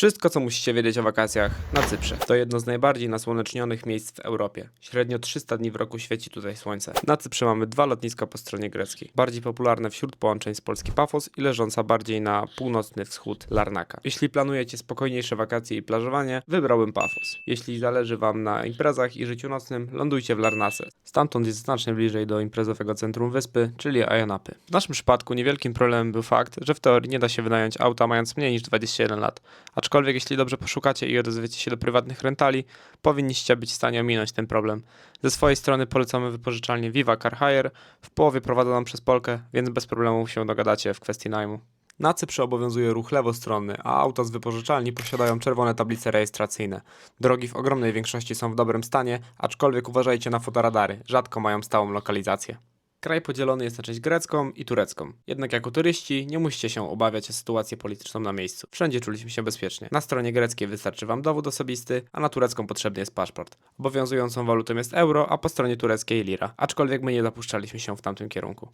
Wszystko, co musicie wiedzieć o wakacjach na Cyprze. To jedno z najbardziej nasłonecznionych miejsc w Europie. Średnio 300 dni w roku świeci tutaj słońce. Na Cyprze mamy dwa lotniska po stronie greckiej. Bardziej popularne wśród połączeń z Polski Pafos i leżąca bardziej na północny wschód Larnaka. Jeśli planujecie spokojniejsze wakacje i plażowanie, wybrałbym Pafos. Jeśli zależy wam na imprezach i życiu nocnym, lądujcie w Larnase. Stamtąd jest znacznie bliżej do imprezowego centrum wyspy, czyli Ayanapy. W naszym przypadku niewielkim problemem był fakt, że w teorii nie da się wynająć auta mając mniej niż 21 lat. Aczkolwiek jeśli dobrze poszukacie i odezwiecie się do prywatnych rentali, powinniście być w stanie ominąć ten problem. Ze swojej strony polecamy wypożyczalnię Viva Car Hire, w połowie prowadzoną przez Polkę, więc bez problemu się dogadacie w kwestii najmu. Na Cyprze obowiązuje ruch lewostronny, a auta z wypożyczalni posiadają czerwone tablice rejestracyjne. Drogi w ogromnej większości są w dobrym stanie, aczkolwiek uważajcie na fotoradary, rzadko mają stałą lokalizację. Kraj podzielony jest na część grecką i turecką. Jednak jako turyści nie musicie się obawiać o sytuację polityczną na miejscu. Wszędzie czuliśmy się bezpiecznie. Na stronie greckiej wystarczy wam dowód osobisty, a na turecką potrzebny jest paszport. Obowiązującą walutą jest euro, a po stronie tureckiej lira. Aczkolwiek my nie dopuszczaliśmy się w tamtym kierunku.